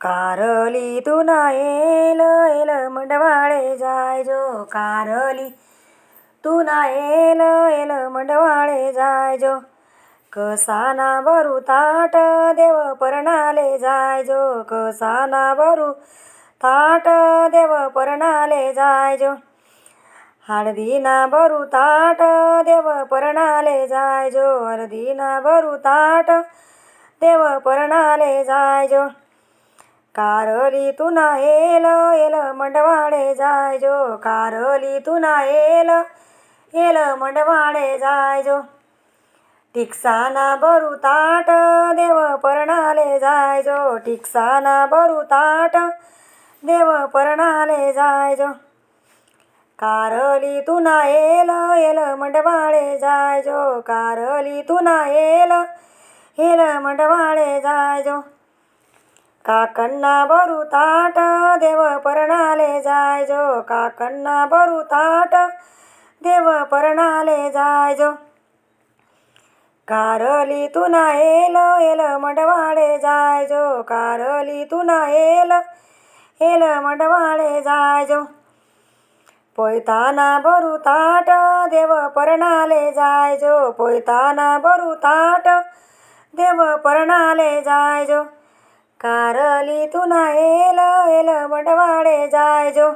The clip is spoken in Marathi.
कारली तू ना येल येल मंडवाळे जाय जो कारली. तू ना येल येल मंडवाळे जाय जो कसाना भरू ताट देव परणाले जाय जो कसाना भरू ताट देव परणाले जाय जो हळदीना भरू ताट देव परणाले जाय जो हळदीना भरू ताट देव परणाले जाय जो कारली तू ना येल येल मंडवाडे जाय जो. कारली तू ना येल येल मंडवाडे जाय जो. टिकसाना बरू ताट देव परणाले जाय जो. टिकसाना बरू ताट देव परणाले जाय जो. कारली तू ना येल येल मंडवाळे जाय जो. कारली तू ना येल येल मंडवाळे जाय जो. काकण्णा भरू ताट देव परणाले जाय जो. काकण्णा भरू ताट देव परणाले जाय जो. कारली तुना ना येल येल मंडवाळे जाय जो. कारली तुना ना येल येल मंडवाळे जाय जो. पोयताना भरू ताट देव परणाले जाय जो. पोयताना भरू ताट देव परणाले जाय जो. कारली तू ना येल येल मंडवाळे जाय जो।